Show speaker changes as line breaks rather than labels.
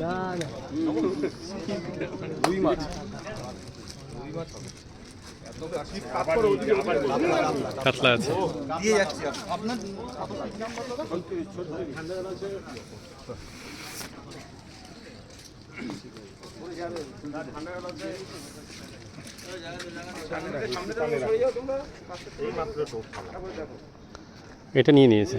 না না
রুই মাছ
কাতলা আছে।
দিয়ে যাচ্ছি আপনার
এটা নিয়ে নিয়েছে।